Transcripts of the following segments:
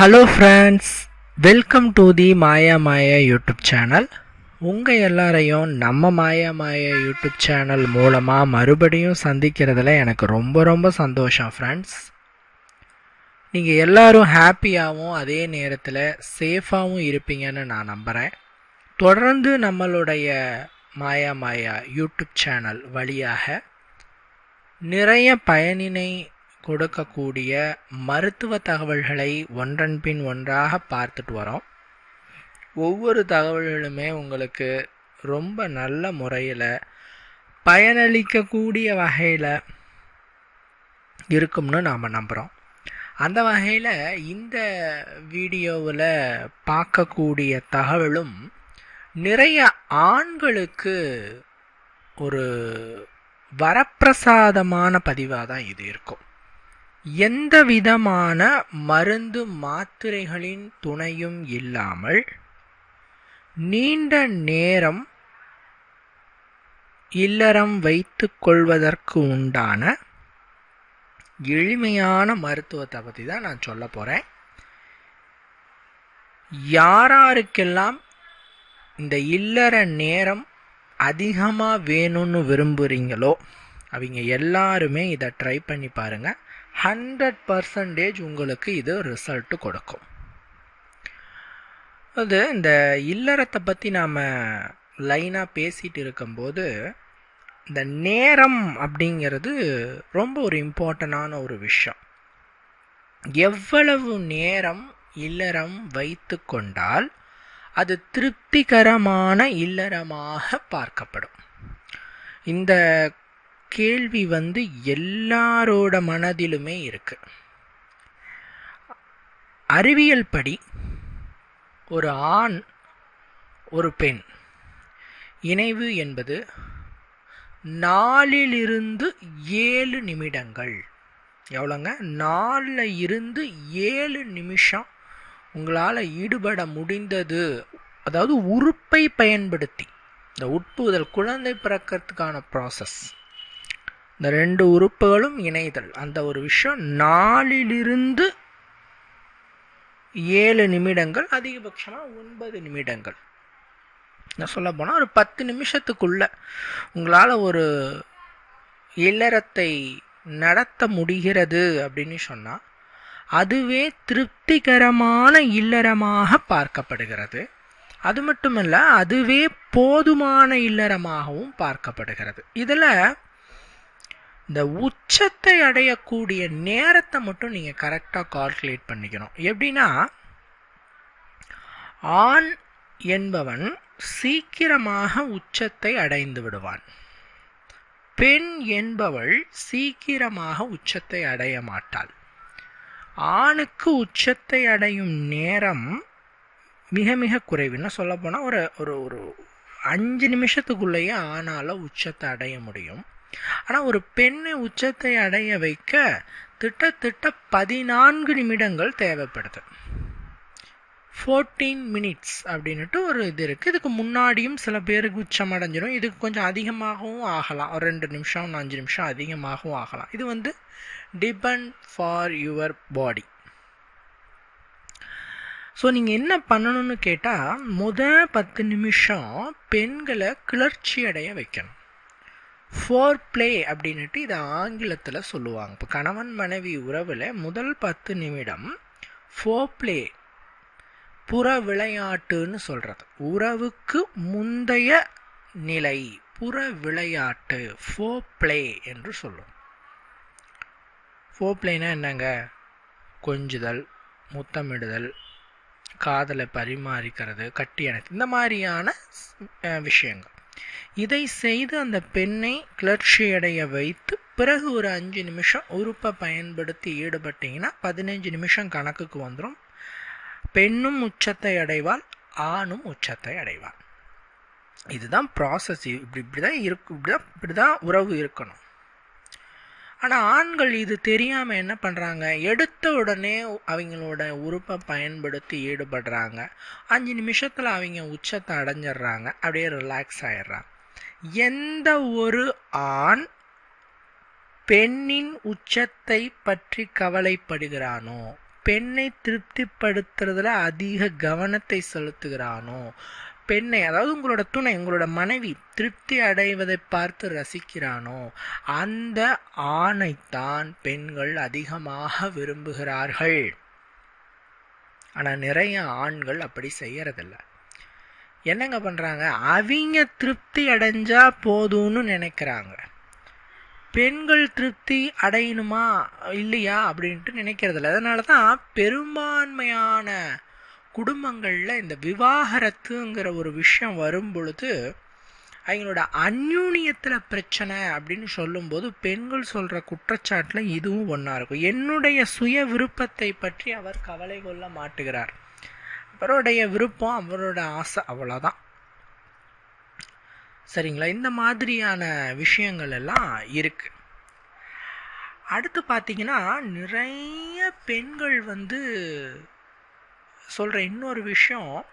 Hello friends welcome to the Maya Maya YouTube channel உங்கள் எல்லாரையும் நம்ம மாயா மாயா யூடியூப் சேனல் மூலமாக மறுபடியும் சந்திக்கிறதுல எனக்கு ரொம்ப ரொம்ப சந்தோஷம் ஃப்ரெண்ட்ஸ் நீங்கள் எல்லாரும் ஹாப்பியாகவும் அதே நேரத்தில் சேஃபாகவும் இருப்பீங்கன்னு நான் நம்புகிறேன் தொடர்ந்து நம்மளுடைய மாயா மாயா யூடியூப் சேனல் வழியாக நிறைய பயனினை கொடுக்கக்கூடிய மருத்துவ தகவல்களை ஒன்றன் பின் ஒன்றாக பார்த்துட்டு வரோம். ஒவ்வொரு தகவல்களுமே உங்களுக்கு ரொம்ப நல்ல முறையில் பயனளிக்கக்கூடிய வகையில் இருக்கும்னு நாம் நம்புகிறோம் அந்த வகையில் இந்த வீடியோவில் பார்க்கக்கூடிய தகவலும் நிறைய ஆண்களுக்கு ஒரு வரப்பிரசாதமான பதிவாக தான் இது இருக்கும். எந்த விதமான மருந்து மாத்திரைகளின் துணையும் இல்லாமல் நீண்ட நேரம் இல்லறம் வைத்துக் கொள்வதற்கு உண்டான எளிமையான மருத்துவத்தை பற்றி தான் நான் சொல்ல போகிறேன் யாராருக்கெல்லாம் இந்த இல்லற நேரம் அதிகமாக வேணும்னு விரும்புகிறீங்களோ அவங்க எல்லாருமே இதை ட்ரை பண்ணி பாருங்கள் ஹண்ட்ரட் பர்சன்டேஜ் உங்களுக்கு இது ரிசல்ட்டு கொடுக்கும். அது இந்த இல்லறத்தை பற்றி நாம் லைனாக பேசிகிட்டு இருக்கும்போது இந்த நேரம் அப்படிங்கிறது ரொம்ப ஒரு இம்பார்ட்டண்டான ஒரு விஷயம். எவ்வளவு நேரம் இல்லறம் வைத்து கொண்டால் அது திருப்திகரமான இல்லறமாக பார்க்கப்படும். இந்த கேள்வி வந்து எல்லாரோட மனதிலுமே இருக்கு. அறிவியல் படி ஒரு ஆண் ஒரு பெண். இணைவு என்பது நாலிலிருந்து ஏழு நிமிடங்கள். எவ்வளோங்க? நாலில் இருந்து ஏழு நிமிஷம் உங்களால் ஈடுபட முடிந்தது. அதாவது உறுப்பை பயன்படுத்தி இந்த உட்புதல் குழந்தை பிறக்கிறதுக்கான ப்ராசஸ் இந்த ரெண்டு உறுப்புகளும் இணைதல். அந்த ஒரு விஷயம் நாலிலிருந்து ஏழு நிமிடங்கள் அதிகபட்சமாக ஒன்பது நிமிடங்கள். நான் சொல்ல போனால் ஒரு பத்து நிமிஷத்துக்குள்ள உங்களால் ஒரு இல்லறத்தை நடத்த முடிகிறது அப்படின்னு சொன்னால் அதுவே திருப்திகரமான இல்லறமாக பார்க்கப்படுகிறது. அது மட்டுமல்ல அதுவே போதுமான இல்லறமாகவும் பார்க்கப்படுகிறது. இதில் இந்த உச்சத்தை அடையக்கூடிய நேரத்தை மட்டும் நீங்கள் கரெக்டாக கால்குலேட் பண்ணிக்கணும். எப்படின்னா ஆண் என்பவன் சீக்கிரமாக உச்சத்தை அடைந்து விடுவான். பெண் என்பவள் சீக்கிரமாக உச்சத்தை அடைய மாட்டாள். ஆணுக்கு உச்சத்தை அடையும் நேரம் மிக மிக குறைவுன்னு சொல்லப்போனால் ஒரு ஒரு ஒரு அஞ்சு நிமிஷத்துக்குள்ளேயே ஆணால் உச்சத்தை அடைய முடியும். ஆனால் ஒரு பெண்ணை உச்சத்தை அடைய வைக்க திட்டத்திட்ட பதினான்கு நிமிடங்கள் தேவைப்படுது. ஃபோர்டீன் மினிட்ஸ் அப்படின்ட்டு ஒரு இது இருக்குது இதுக்கு முன்னாடியும் சில பேருக்கு உச்சம் அடைஞ்சிடும் இதுக்கு கொஞ்சம் அதிகமாகவும் ஆகலாம். ஒரு ரெண்டு நிமிஷம் அஞ்சு நிமிஷம் அதிகமாகவும் ஆகலாம். இது வந்து depend for your body so நீங்கள் என்ன பண்ணணும்னு கேட்டால் முத பத்து நிமிஷம் பெண்களை கிளர்ச்சி அடைய வைக்கணும். ஃபோர் பிளே அப்படின்ட்டு இதை ஆங்கிலத்தில் சொல்லுவாங்க. இப்போ கணவன் மனைவி உறவில் முதல் பத்து நிமிடம் ஃபோர் பிளே புற விளையாட்டுன்னு சொல்கிறது உறவுக்கு முந்தைய நிலை புற விளையாட்டு ஃபோ பிளே என்று சொல்லும் ஃபோ பிளேனா என்னங்க? கொஞ்சுதல் முத்தமிடுதல் காதலை பரிமாறிக்கிறது கட்டி அணைத்து இந்த மாதிரியான விஷயங்கள். இதை செய்து அந்த பெண்ணை கிளர்ச்சி அடைய வைத்து பிறகு ஒரு அஞ்சு நிமிஷம் உறுப்பை பயன்படுத்தி ஈடுபட்டீங்கன்னா பதினஞ்சு நிமிஷம் கணக்குக்கு வந்துடும் பெண்ணும் உச்சத்தை அடைவாள் ஆணும் உச்சத்தை அடைவாள். இதுதான் ப்ராசஸ் இப்படி இப்படி தான் இருக்கு இப்படி தான் இப்படி தான் உறவு இருக்கணும். ஆனால் ஆண்கள் இது தெரியாமல் என்ன பண்ணுறாங்க எடுத்த உடனே அவங்களோட உறுப்பை பயன்படுத்தி ஈடுபடுறாங்க. அஞ்சு நிமிஷத்தில் அவங்க உச்சத்தை அடைஞ்சிடுறாங்க. அப்படியே ரிலாக்ஸ் ஆயிடுறாங்க. எந்த ஒரு ஆண் பெண்ணின் உச்சத்தை பற்றி கவலைப்படுகிறானோ பெண்ணை திருப்திப்படுத்துறதுல அதிக கவனத்தை செலுத்துகிறானோ பெண்ணை அதாவது உங்களோட துணை உங்களோட மனைவி திருப்தி அடைவதை பார்த்து ரசிக்கிறானோ அந்த ஆணைத்தான் பெண்கள் அதிகமாக விரும்புகிறார்கள். ஆனால் நிறைய ஆண்கள் அப்படி செய்யறதில்ல. என்னங்க பண்ணுறாங்க அவங்க திருப்தி அடைஞ்சா போதும்னு நினைக்கிறாங்க. பெண்கள் திருப்தி அடையணுமா? இல்லையா? அப்படின்ட்டு நினைக்கிறதில்ல. அதனால தான் பெரும்பான்மையான குடும்பங்களில் இந்த விவாகரத்துங்கிற ஒரு விஷயம் வரும் பொழுது அவங்களோட அந்யூனியத்தில் பிரச்சனை அப்படின்னு சொல்லும்போது பெண்கள் சொல்கிற குற்றச்சாட்டில் இதுவும் ஒன்றா இருக்கும். என்னுடைய சுய விருப்பத்தை பற்றி அவர் கவலை கொள்ள மாட்டுகிறார். அவருடைய விருப்பம் அவரோட ஆசை அவ்வளோதான் சரிங்களா? இந்த மாதிரியான விஷயங்கள் எல்லாம் இருக்குது அடுத்து பார்த்தீங்கன்னா நிறைய பெண்கள் வந்து சொல்கிற இன்னொரு விஷயம்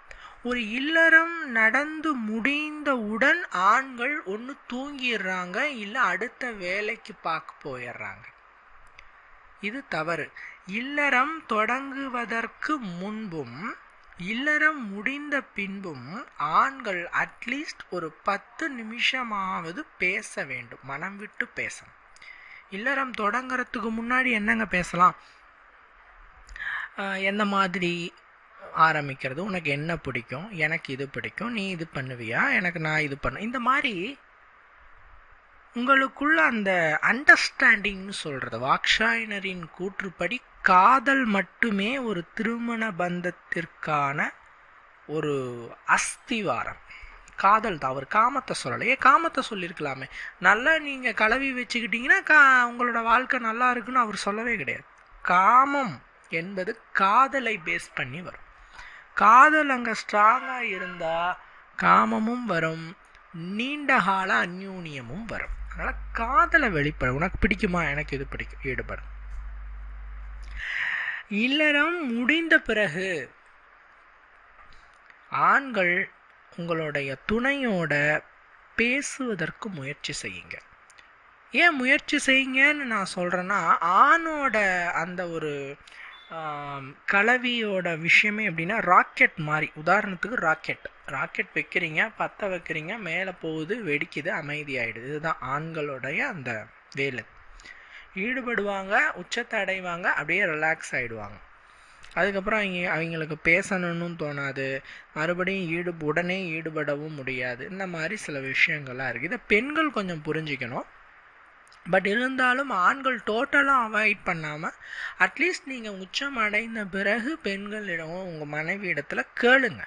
ஒரு இல்லறம் நடந்து முடிந்தவுடன் ஆண்கள் ஒன்று தூங்கிடுறாங்க இல்லை அடுத்த வேலைக்கு பார்க்க போயிடுறாங்க. இது தவறு. இல்லறம் தொடங்குவதற்கு முன்பும் இல்லறம் முடிந்த பின்பும் ஆண்கள் அட்லீஸ்ட் ஒரு பத்து நிமிஷமாவது பேச வேண்டும். மனம் விட்டு பேசணும். இல்லறம் தொடங்குறதுக்கு முன்னாடி என்னங்க பேசலாம்? எந்த மாதிரி ஆரம்பிக்கிறது. உனக்கு என்ன பிடிக்கும்? எனக்கு இது பிடிக்கும். நீ இது பண்ணுவியா? எனக்கு நான் இது பண்ண. இந்த மாதிரி உங்களுக்குள்ள அந்த அண்டர்ஸ்டாண்டிங்னு சொல்கிறது வாக்ஷாயினரின் கூற்றுப்படி காதல் மட்டுமே ஒரு திருமண பந்தத்திற்கான ஒரு அஸ்திவாரம். காதல் தான். அவர் காமத்தை சொல்லலையே. காமத்தை சொல்லியிருக்கலாமே. நல்லா நீங்கள் கலவி வச்சுக்கிட்டீங்கன்னா கா உங்களோட வாழ்க்கை நல்லா இருக்குன்னு அவர் சொல்லவே கிடையாது. காமம் என்பது காதலை பேஸ் பண்ணி வரும். காதல் அங்கே ஸ்ட்ராங்காக இருந்தால் காமமும் வரும் நீண்ட கால அந்யூன்யமும் வரும். அதனால் காதலை வெளிப்பட உனக்கு பிடிக்குமா? எனக்கு இது பிடிக்கும்? ஈடுபடும் இல்லறம் முடிந்த பிறகு ஆண்கள் உங்களுடைய துணையோட பேசுவதற்கு முயற்சி செய்யுங்க. ஏன் முயற்சி செய்யுங்கன்னு நான் சொல்கிறேன்னா ஆணோட அந்த ஒரு கலவியோட விஷயமே எப்படின்னா ராக்கெட் மாதிரி. உதாரணத்துக்கு ராக்கெட். ராக்கெட் வைக்கிறீங்க பற்ற வைக்கிறீங்க மேலே போகுது வெடிக்குது அமைதியாயிடுது. இதுதான் ஆண்களுடைய அந்த வேலை. ஈடுபடுவாங்க உச்சத்தை அடைவாங்க அப்படியே ரிலாக்ஸ் ஆகிடுவாங்க அதுக்கப்புறம் அவங்க அவங்களுக்கு பேசணும்னு தோணாது. மறுபடியும் ஈடு உடனே ஈடுபடவும் முடியாது. இந்த மாதிரி சில விஷயங்கள்லாம் இருக்குது இதை பெண்கள் கொஞ்சம் புரிஞ்சிக்கணும். பட் இருந்தாலும் ஆண்கள் டோட்டலாக அவாய்ட் பண்ணாமல் அட்லீஸ்ட் நீங்கள் உச்சம் அடைந்த பிறகு பெண்களிடம் உங்கள் மனைவி இடத்துல கேளுங்க.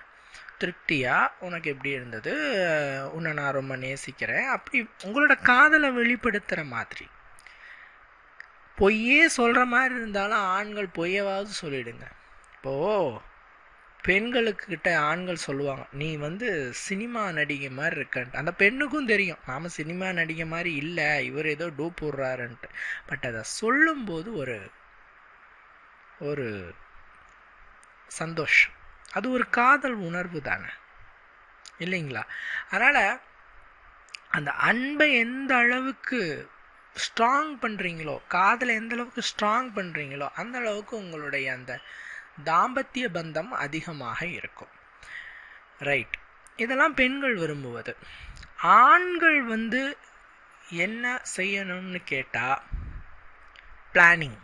திருப்தியாக உனக்கு எப்படி இருந்தது? உன்னை நான் ரொம்ப நேசிக்கிறேன். அப்படி உங்களோட காதலை வெளிப்படுத்துகிற மாதிரி. பொய்யே சொல்கிற மாதிரி இருந்தாலும் ஆண்கள் பொய்யவாவது சொல்லிடுங்க. இப்போது பெண்களுக்கு கிட்ட ஆண்கள் சொல்லுவாங்க நீ வந்து சினிமா நடிகை மாதிரி இருக்கன்ட்டு. அந்த பெண்ணுக்கும் தெரியும் நாம் சினிமா நடிகை மாதிரி இல்லை இவர் ஏதோ டூப் போடுறாருன்ட்டு. பட் அதை சொல்லும்போது ஒரு ஒரு சந்தோஷம். அது ஒரு காதல் உணர்வு தானே. இல்லைங்களா? அதனால் அந்த அன்பை எந்த அளவுக்கு ஸ்ட்ராங் பண்ணுறீங்களோ காதலை எந்த அளவுக்கு ஸ்ட்ராங் பண்ணுறீங்களோ அந்த அளவுக்கு உங்களுடைய அந்த தாம்பத்திய பந்தம் அதிகமாக இருக்கும். ரைட் இதெல்லாம் பெண்கள் விரும்புவது. ஆண்கள் வந்து என்ன செய்யணும்னு கேட்டால் பிளானிங்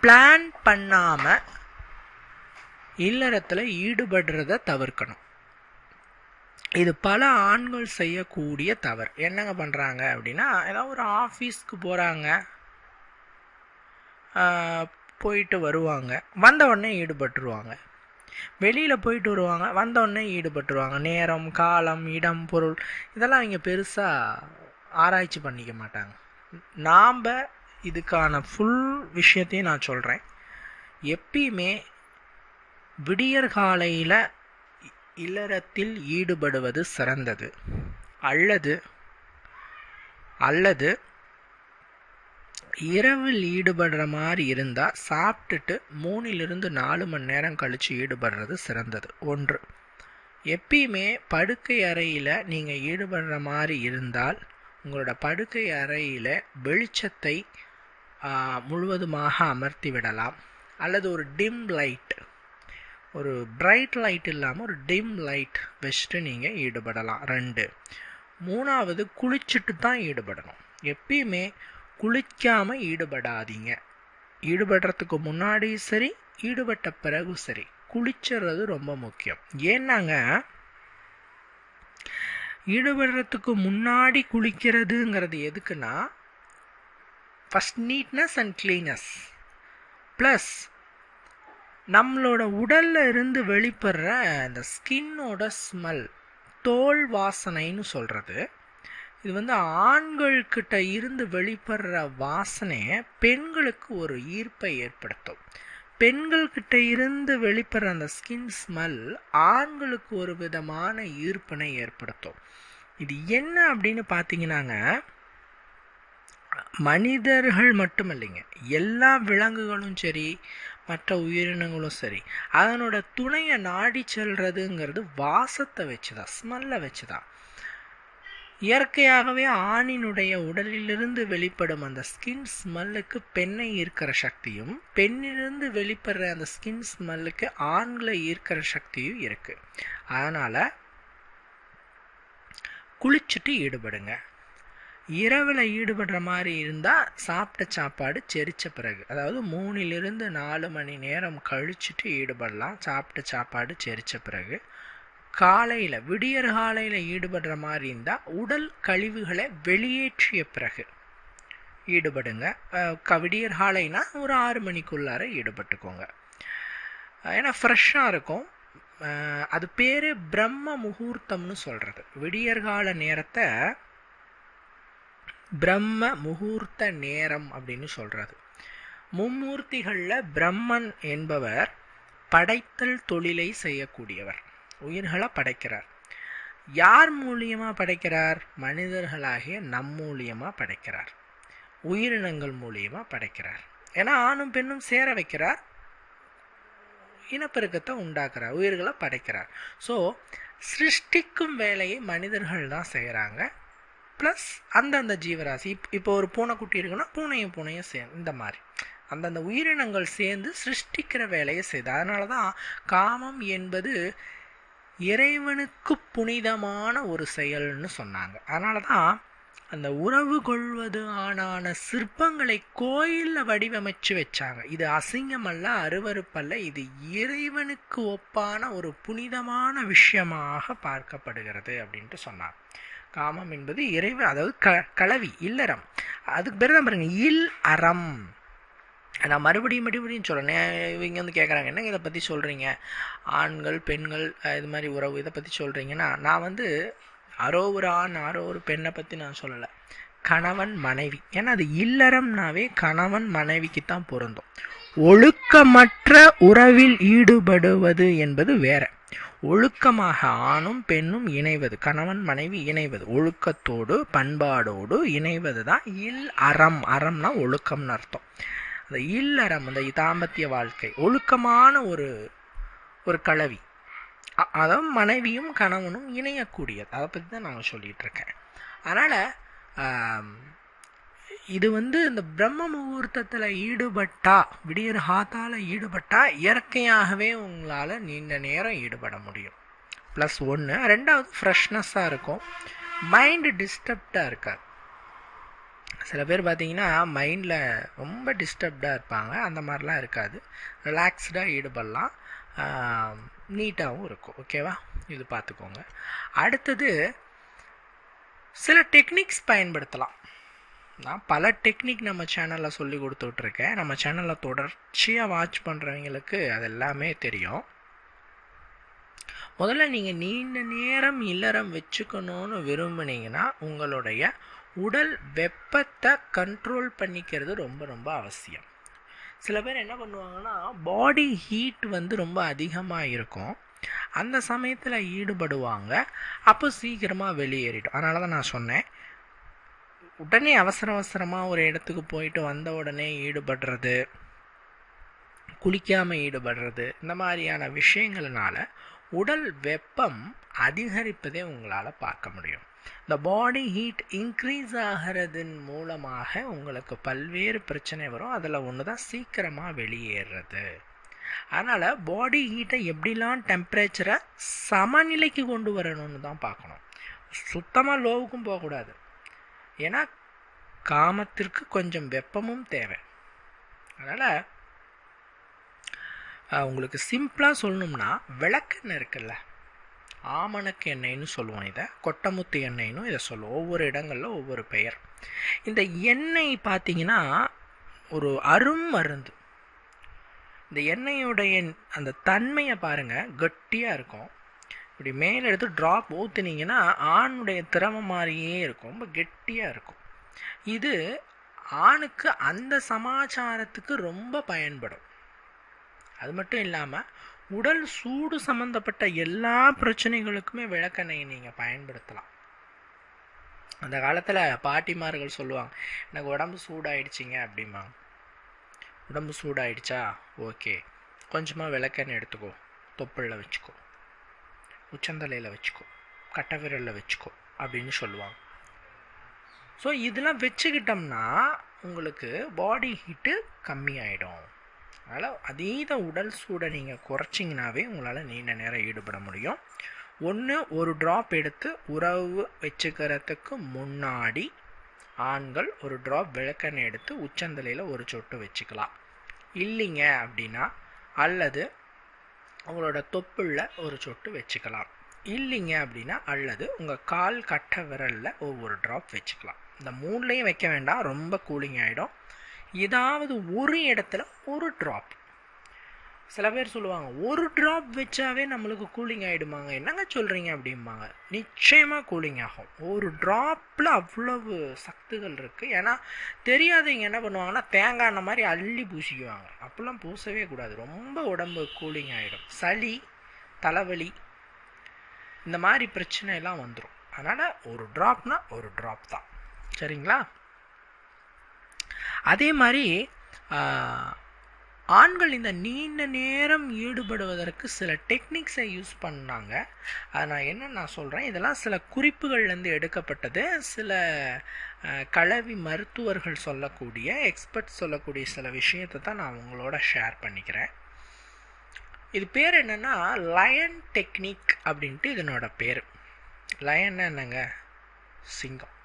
பிளான் பண்ணாமல் இல்லறத்தில் ஈடுபடுறத தவிர்க்கணும். இது பல ஆண்கள் செய்யக்கூடிய தவறு. என்னங்க பண்ணுறாங்க அப்படின்னா ஏதாவது ஒரு ஆஃபீஸ்க்கு போகிறாங்க போயிட்டு வருவாங்க. வந்தவுடனே ஈடுபட்டுருவாங்க. வெளியில் போயிட்டு வருவாங்க. வந்தவுடனே ஈடுபட்டுருவாங்க. நேரம் காலம் இடம் பொருள் இதெல்லாம் அவங்க பெருசாக ஆராய்ச்சி பண்ணிக்க மாட்டாங்க. நாம் இதுக்கான ஃபுல் விஷயத்தையும் நான் சொல்கிறேன் எப்பயுமே விடியற் காலையில் இல்லறத்தில் ஈடுபடுவது சிறந்தது. அல்லது அல்லது இரவில் ஈடுபடுற மாதிரி இருந்தால் சாப்பிட்டுட்டு மூணிலிருந்து நாலு மணி நேரம் கழித்து ஈடுபடுறது சிறந்தது. ஒன்று எப்பயுமே படுக்கை அறையில் நீங்கள் ஈடுபடுற மாதிரி இருந்தால் உங்களோட படுக்கை அறையில் வெளிச்சத்தை முழுவதுமாக அமர்த்தி விடலாம். அல்லது ஒரு டிம் லைட் ஒரு பிரைட் லைட் இல்லாமல் ஒரு டிம் லைட் வச்சுட்டு நீங்கள் ஈடுபடலாம். ரெண்டு மூணாவது குளிச்சுட்டு தான் ஈடுபடணும். எப்பயுமே குளிக்காமல் ஈடுபடாதீங்க. ஈடுபடுறதுக்கு முன்னாடியும் சரி ஈடுபட்ட பிறகு சரி. குளிச்சுறது ரொம்ப முக்கியம். ஏன்னாங்க? ஈடுபடுறதுக்கு முன்னாடி குளிக்கிறதுங்கிறது எதுக்குன்னா first neatness and cleanness plus நம்மளோட உடல்ல இருந்து வெளிப்படுற அந்த ஸ்கின்னோட ஸ்மெல் தோல் வாசனைன்னு சொல்கிறது இது வந்து ஆண்கள்கிட்ட இருந்து வெளிப்படுற வாசனை பெண்களுக்கு ஒரு ஈர்ப்பை ஏற்படுத்தும். பெண்கள்கிட்ட இருந்து வெளிப்படுற அந்த ஸ்கின் ஸ்மெல் ஆண்களுக்கு ஒரு விதமான ஈர்ப்பினை ஏற்படுத்தும். இது என்ன அப்படின்னு பார்த்தீங்கன்னாங்க மனிதர்கள் மட்டும் இல்லைங்க எல்லா விலங்குகளும் சரி மற்ற உயிரினங்களும் சரி அதனோட துணையை நாடி செல்றதுங்கிறது வாசத்தை வச்சுதான் ஸ்மெல்லை வச்சுதான். இயற்கையாகவே ஆணினுடைய உடலிலிருந்து வெளிப்படும் அந்த ஸ்கின் ஸ்மெல்லுக்கு பெண்ணை ஈர்க்கிற சக்தியும் பெண்ணிலிருந்து வெளிப்படுற அந்த ஸ்கின் ஸ்மெல்லுக்கு ஆண்களை ஈர்க்கிற சக்தியும் இருக்கு. அதனால குளிச்சுட்டு ஈடுபடுங்க. இரவில் ஈடுபடுற மாதிரி இருந்தால் சாப்பிட்ட சாப்பாடு செரித்த பிறகு அதாவது மூணிலிருந்து நாலு மணி நேரம் கழிச்சுட்டு ஈடுபடலாம். சாப்பிட்ட சாப்பாடு செரித்த பிறகு. காலையில் விடியற் காலையில் ஈடுபடுற மாதிரி இருந்தால் உடல் கழிவுகளை வெளியேற்றிய பிறகு ஈடுபடுங்க. விடியற் காலைனா ஒரு ஆறு மணிக்குள்ளார ஈடுபட்டுக்கோங்க. ஏன்னா ஃப்ரெஷ்ஷாக இருக்கும். அது பேர் பிரம்ம முகூர்த்தம்னு சொல்கிறது விடியற்கால நேரத்தை பிரம்ம முகூர்த்த நேரம் அப்படின்னு சொல்கிறது மும்மூர்த்திகளில் பிரம்மன் என்பவர் படைத்தல் தொழிலை செய்யக்கூடியவர். உயிர்களை படைக்கிறார். யார் மூலியமாக படைக்கிறார்? மனிதர்களாகிய நம் மூலியமாக படைக்கிறார். உயிரினங்கள் மூலியமாக படைக்கிறார். ஏன்னா ஆணும் பெண்ணும் சேர வைக்கிறார். இனப்பெருக்கத்தை உண்டாக்குறார். உயிர்களை படைக்கிறார். ஸோ சிருஷ்டிக்கும் வேலையை மனிதர்கள் தான் செய்கிறாங்க ப்ளஸ் அந்தந்த ஜீவராசி இப் இப்போ ஒரு பூனைக்குட்டி இருக்குன்னா பூனையும் பூனையும் சே இந்த மாதிரி. அந்தந்த உயிரினங்கள் சேர்ந்து சிருஷ்டிக்கிற வேலையை செய்யுது அதனால தான் காமம் என்பது இறைவனுக்கு புனிதமான ஒரு செயல்னு சொன்னாங்க. அதனால தான் அந்த உறவு கொள்வது ஆனான சிற்பங்களை கோயிலில் வடிவமைச்சு வச்சாங்க. இது அசிங்கமல்ல அருவறுப்பல்ல இது இறைவனுக்கு ஒப்பான ஒரு புனிதமான விஷயமாக பார்க்கப்படுகிறது அப்படின்ட்டு சொன்னாங்க. காமம் என்பது இறைவன் அதாவது க கலவி இல்லறம். அதுக்கு பேர் தான் பாருங்கள் இல் அறம். நான் மறுபடியும் மறுபடியும் சொல்கிறேன் இவங்க வந்து கேட்குறாங்க என்னங்க இதை பற்றி சொல்கிறீங்க ஆண்கள் பெண்கள் இது மாதிரி உறவு இதை பற்றி சொல்கிறீங்கன்னா நான் வந்து ஆரோ ஒரு ஆண் ஆரோ ஒரு பெண்ணை பற்றி நான் சொல்லலை. கணவன் மனைவி. ஏன்னா அது இல்லறம்னாவே கணவன் மனைவிக்கு தான் பொருந்தும். ஒழுக்கமற்ற உறவில் ஈடுபடுவது என்பது வேற. ஒழுக்கமாக ஆணும் பெண்ணும் இணைவது கணவன் மனைவி இணைவது ஒழுக்கத்தோடு பண்பாடோடு இணைவது தான் இல் அறம். அறம்னா ஒழுக்கம்னு அர்த்தம். அந்த இல்லறம் அந்த தாம்பத்திய வாழ்க்கை ஒழுக்கமான ஒரு ஒரு கலவி. அதாவது மனைவியும் கணவனும் இணையக்கூடியது. அதை பற்றி தான் நான் சொல்லிகிட்டு இருக்கேன். அதனால் இது வந்து இந்த பிரம்ம முகூர்த்தத்தில் ஈடுபட்டா விடியற் ஹாத்தால் ஈடுபட்டா இயற்கையாகவே உங்களால் நீண்ட நேரம் ஈடுபட முடியும். ப்ளஸ் ஒன்று ரெண்டாவது ஃப்ரெஷ்னஸ்ஸாக இருக்கும். மைண்டு டிஸ்டர்ப்டாக இருக்காது. சில பேர் பார்த்தீங்கன்னா மைண்டில் ரொம்ப டிஸ்டர்ப்டாக இருப்பாங்க. அந்த மாதிரிலாம் இருக்காது. ரிலாக்ஸ்டாக ஈடுபடலாம். நீட்டாகவும் இருக்கும். ஓகேவா இது பார்த்துக்கோங்க. அடுத்தது சில டெக்னிக்ஸ் பயன்படுத்தலாம். நான் பல டெக்னிக் நம்ம சேனலில் சொல்லி கொடுத்துட்ருக்கேன். நம்ம சேனலில் தொடர்ச்சியாக வாட்ச் பண்ணுறவங்களுக்கு அது எல்லாமே தெரியும். முதல்ல நீங்கள் நீண்ட நேரம் இல்லறம் வச்சுக்கணும்னு விரும்புனீங்கன்னா உங்களுடைய உடல் வெப்பத்தை கண்ட்ரோல் பண்ணிக்கிறது ரொம்ப ரொம்ப அவசியம். சில பேர் என்ன பண்ணுவாங்கன்னா பாடி ஹீட் வந்து ரொம்ப அதிகமாக இருக்கும். அந்த சமயத்தில் ஈடுபடுவாங்க. அப்போ சீக்கிரமாக வெளியேறிடும். அதனால தான் நான் சொன்னேன். உடனே அவசர அவசரமாக ஒரு இடத்துக்கு போயிட்டு வந்த உடனே ஈடுபடுறது குளிக்காமல் ஈடுபடுறது இந்த மாதிரியான விஷயங்கள்னால உடல் வெப்பம் அதிகரிப்பதே உங்களால் பார்க்க முடியும். இந்த பாடி ஹீட் இன்க்ரீஸ் ஆகிறதன் மூலமாக உங்களுக்கு பல்வேறு பிரச்சனை வரும். அதில் ஒன்று தான் சீக்கிரமாக வெளியேறது. அதனால் பாடி ஹீட்டை எப்படிலாம் டெம்பரேச்சரை சமநிலைக்கு கொண்டு வரணும்னு தான் பார்க்கணும். சுத்தமாக லோவுக்கும் போகக்கூடாது. ஏன்னா காமத்திற்கு கொஞ்சம் வெப்பமும் தேவை. அதனால் உங்களுக்கு சிம்பிளாக சொல்லணும்னா விளக்கெண்ணெய் இருக்குல்ல? ஆமணக்கு எண்ணெய்னு சொல்லுவோம் இதை கொட்டமுத்து எண்ணெய்னும் இதை சொல்லுவோம். ஒவ்வொரு இடங்களில் ஒவ்வொரு பெயர். இந்த எண்ணெய் பார்த்தீங்கன்னா ஒரு அரும் மருந்து. இந்த எண்ணெயுடைய அந்த தன்மையை பாருங்கள் கட்டியாக இருக்கும். இப்படி மேலே எடுத்து ட்ராப் ஊற்றுனீங்கன்னா ஆணுடைய திறமை மாதிரியே இருக்கும் ரொம்ப கெட்டியாக இருக்கும். இது ஆணுக்கு அந்த சமாச்சாரத்துக்கு ரொம்ப பயன்படும். அது மட்டும் இல்லாமல் உடல் சூடு சம்மந்தப்பட்ட எல்லா பிரச்சனைகளுக்குமே விளக்கெண்ணெயை நீங்கள் பயன்படுத்தலாம். அந்த காலத்தில் பாட்டிமார்கள் சொல்லுவாங்க எனக்கு உடம்பு சூடாயிடுச்சிங்க அப்படிமா உடம்பு சூடாயிடுச்சா? ஓகே. கொஞ்சமாக விளக்கெண்ணெய் எடுத்துக்கோ. தொப்புளில் வச்சுக்கோ. உச்சந்தலையில் வச்சுக்கோ. கட்டை விரலில் வச்சுக்கோ அப்படின்னு சொல்லுவாங்க. ஸோ இதெல்லாம் வச்சுக்கிட்டோம்னா உங்களுக்கு பாடி ஹீட்டு கம்மியாயிடும். அதனால் அதீத உடல் சூடை நீங்கள் குறைச்சிங்கனாவே உங்களால் நீண்ட நேரம் ஈடுபட முடியும். ஒன்று ஒரு ட்ராப் எடுத்து உறவு வச்சுக்கிறதுக்கு முன்னாடி ஆண்கள் ஒரு ட்ராப் விளக்கெண்ணெய் எடுத்து உச்சந்தலையில் ஒரு சொட்டு வச்சுக்கலாம். இல்லைங்க அப்படின்னா அல்லது உங்களோட தொப்புளில் ஒரு சொட்டு வச்சுக்கலாம். இல்லைங்க அப்படின்னா அல்லது உங்கள் கால் கட்ட விரலில் ஒவ்வொரு ட்ராப் வச்சுக்கலாம். இந்த மூணுலேயும் வைக்க வேண்டாம் ரொம்ப கூலிங் ஆகிடும் ஏதாவது ஒரு இடத்துல ஒரு ட்ராப் சில பேர் சொல்லுவாங்க ஒரு ட்ராப் வச்சாவே நம்மளுக்கு கூலிங் ஆகிடுமாங்க என்னங்க சொல்கிறீங்க அப்படிம்பாங்க. நிச்சயமாக கூலிங் ஆகும். ஒரு ட்ராப்பில் அவ்வளவு சக்திகள் இருக்குது ஏன்னா தெரியாதவங்க என்ன பண்ணுவாங்கன்னா தேங்காய் அந்த மாதிரி அள்ளி பூசிக்குவாங்க. அப்போல்லாம் பூசவே கூடாது. ரொம்ப உடம்பு கூலிங் ஆகிடும் சளி தலைவலி இந்த மாதிரி பிரச்சனை எல்லாம் வந்துடும் அதனால் ஒரு ட்ராப்னா ஒரு ட்ராப் தான். சரிங்களா? அதே மாதிரி ஆண்கள் இந்த நீண்ட நேரம் ஈடுபடுவதற்கு சில டெக்னிக்ஸை யூஸ் பண்ணாங்க அதை நான் என்ன நான் சொல்கிறேன் இதெல்லாம் சில குறிப்புகள்லேருந்து எடுக்கப்பட்டது. சில கலவி மருத்துவர்கள் சொல்லக்கூடிய எக்ஸ்பர்ட் சொல்லக்கூடிய சில விஷயத்தை தான் நான் உங்களோட ஷேர் பண்ணிக்கிறேன். இது பேர் என்னென்னா லயன் டெக்னிக் அப்படின்ட்டு இதனோட பேர். லயன்னா என்னங்க? சிங்கம்.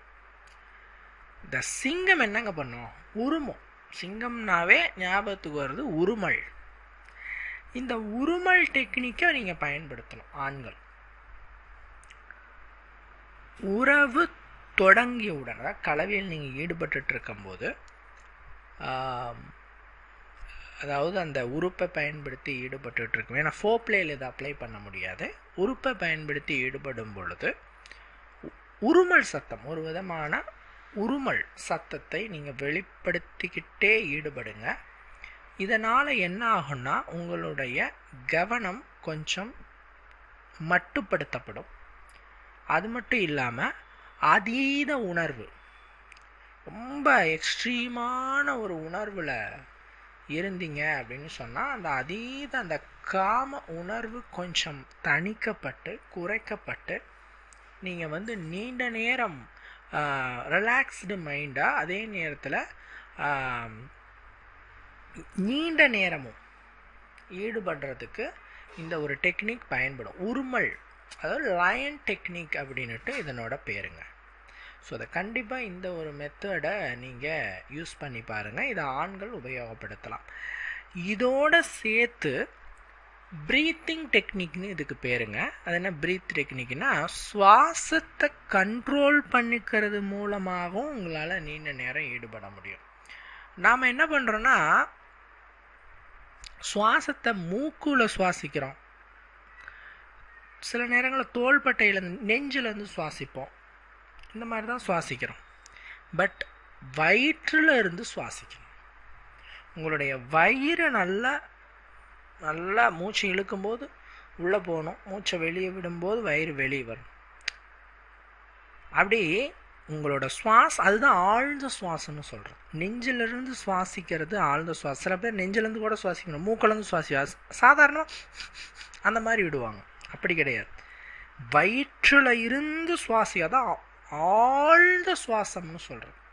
இந்த சிங்கம் என்னங்க பண்ணும்? உருமம் சிங்கம்னாவே ஞாபகத்துக்கு வருது உருமல். இந்த உருமல் டெக்னிக்கை நீங்கள் பயன்படுத்தணும் ஆண்கள். உறவு தொடங்கியவுடன் அதாவது கலவையில் நீங்கள் ஈடுபட்டு இருக்கும்போது அதாவது அந்த உறுப்பை பயன்படுத்தி ஈடுபட்டு இருக்கும். ஏன்னா ஃபோ பிளேயில் இதை அப்ளை பண்ண முடியாது. உறுப்பை பயன்படுத்தி ஈடுபடும் பொழுது உருமல் சத்தம் ஒரு விதமான உருமல் சத்தத்தை நீங்கள் வெளிப்படுத்திக்கிட்டே ஈடுபடுங்க. இதனால் என்ன ஆகும்னா உங்களுடைய கவனம் கொஞ்சம் மட்டுப்படுத்தப்படும். அது மட்டும் இல்லாமல் அதீத உணர்வு. ரொம்ப எக்ஸ்ட்ரீமான ஒரு உணர்வில் இருந்தீங்க அப்படின்னு சொன்னால் அந்த அதீத அந்த காம உணர்வு கொஞ்சம் தணிக்கப்பட்டு குறைக்கப்பட்டு நீங்கள் வந்து நீண்ட நேரம் ரிலாக்ஸ்டு மைண்டாக அதே நேரத்தில் நீண்ட நேரமும் ஈடுபடுறதுக்கு இந்த ஒரு டெக்னிக் பயன்படும். உருமல் அதாவது லயன் டெக்னிக் அப்படின்ட்டு இதனோட பேருங்க. ஸோ அதை கண்டிப்பாக இந்த ஒரு மெத்தடை நீங்கள் யூஸ் பண்ணி பாருங்கள் இதை ஆண்கள் உபயோகப்படுத்தலாம். இதோட சேர்த்து ப்ரீத்திங் டெக்னிக்னு இதுக்கு பேருங்க. அது என்ன ப்ரீத் டெக்னிக்னா சுவாசத்தை கண்ட்ரோல் பண்ணிக்கிறது மூலமாகவும் உங்களால் நீண்ட நேரம் ஈடுபட முடியும். நாம் என்ன பண்ணுறோன்னா சுவாசத்தை மூக்குல சுவாசிக்கிறோம். சில நேரங்களில் தோள்பட்டையில் நெஞ்சிலேருந்து சுவாசிப்போம். இந்த மாதிரி தான் சுவாசிக்கிறோம். பட் வயிற்றில் இருந்து சுவாசிக்கணும். உங்களுடைய வயிறு நல்லா நல்லா மூச்சு இழுக்கும்போது உள்ளே போகணும். மூச்சை வெளியே விடும்போது வயிறு வெளியே வரும் அப்படி உங்களோட சுவாஸ் அதுதான் ஆழ்ந்த சுவாசம்னு சொல்கிறோம் நெஞ்சிலிருந்து சுவாசிக்கிறது ஆழ்ந்த சுவாசம். சில பேர் நெஞ்சிலேருந்து கூட சுவாசிக்கணும். மூக்கிலேருந்து சுவாசி சாதாரணமாக அந்த மாதிரி விடுவாங்க. அப்படி கிடையாது. வயிற்றில் இருந்து சுவாசி அதான் ஆழ்ந்த சுவாசம்னு சொல்கிறது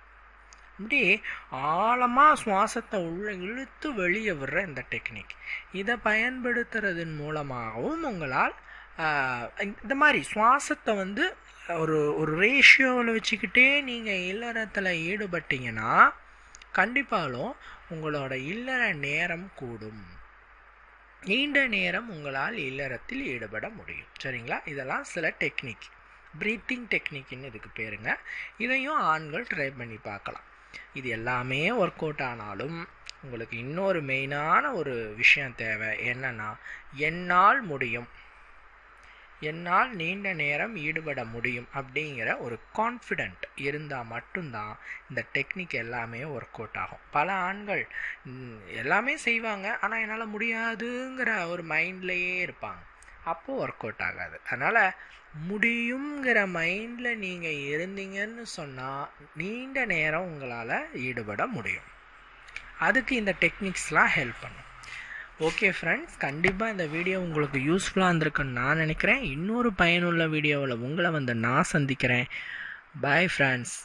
இப்படி ஆழமாக சுவாசத்தை உள்ளே இழுத்து வெளியே விடுற இந்த டெக்னிக். இதை பயன்படுத்துறதன் மூலமாகவும் உங்களால் இந்த மாதிரி சுவாசத்தை வந்து ஒரு ஒரு ரேஷியோவில் வச்சுக்கிட்டே நீங்கள் இல்லறத்தில் ஈடுபட்டீங்கன்னா கண்டிப்பாலும் உங்களோட இல்லற நேரம் கூடும். நீண்ட நேரம் உங்களால் இல்லறத்தில் ஈடுபட முடியும். சரிங்களா? இதெல்லாம் சில டெக்னிக். ப்ரீத்திங் டெக்னிக்னு இதுக்கு பேருங்க. இதையும் ஆண்கள் ட்ரை பண்ணி பார்க்கலாம். இது எல்லாமே ஒர்க் அவுட் ஆனாலும் உங்களுக்கு இன்னொரு மெயினான ஒரு விஷயம் தேவை. என்னன்னா என்னால் முடியும். என்னால் நீண்ட நேரம் ஈடுபட முடியும் அப்படிங்கிற ஒரு கான்ஃபிடென்ட் இருந்தால் மட்டும்தான் இந்த டெக்னிக் எல்லாமே ஒர்க் அவுட் ஆகும். பல ஆண்கள் எல்லாமே செய்வாங்க. ஆனால் என்னால் முடியாதுங்கிற ஒரு மைண்ட்லேயே இருப்பாங்க. அப்போது ஒர்க் அவுட் ஆகாது. அதனால் முடியுங்கிற மைண்டில் நீங்கள் இருந்தீங்கன்னு சொன்னால் நீண்ட நேரம் உங்களால் ஈடுபட முடியும். அதுக்கு இந்த டெக்னிக்ஸ்லாம் ஹெல்ப் பண்ணும். ஓகே ஃப்ரெண்ட்ஸ் கண்டிப்பாக இந்த வீடியோ உங்களுக்கு யூஸ்ஃபுல்லாக இருந்திருக்குன்னு நான் நினைக்கிறேன். இன்னொரு பயனுள்ள வீடியோவில் உங்களை வந்து நான் சந்திக்கிறேன். Bye friends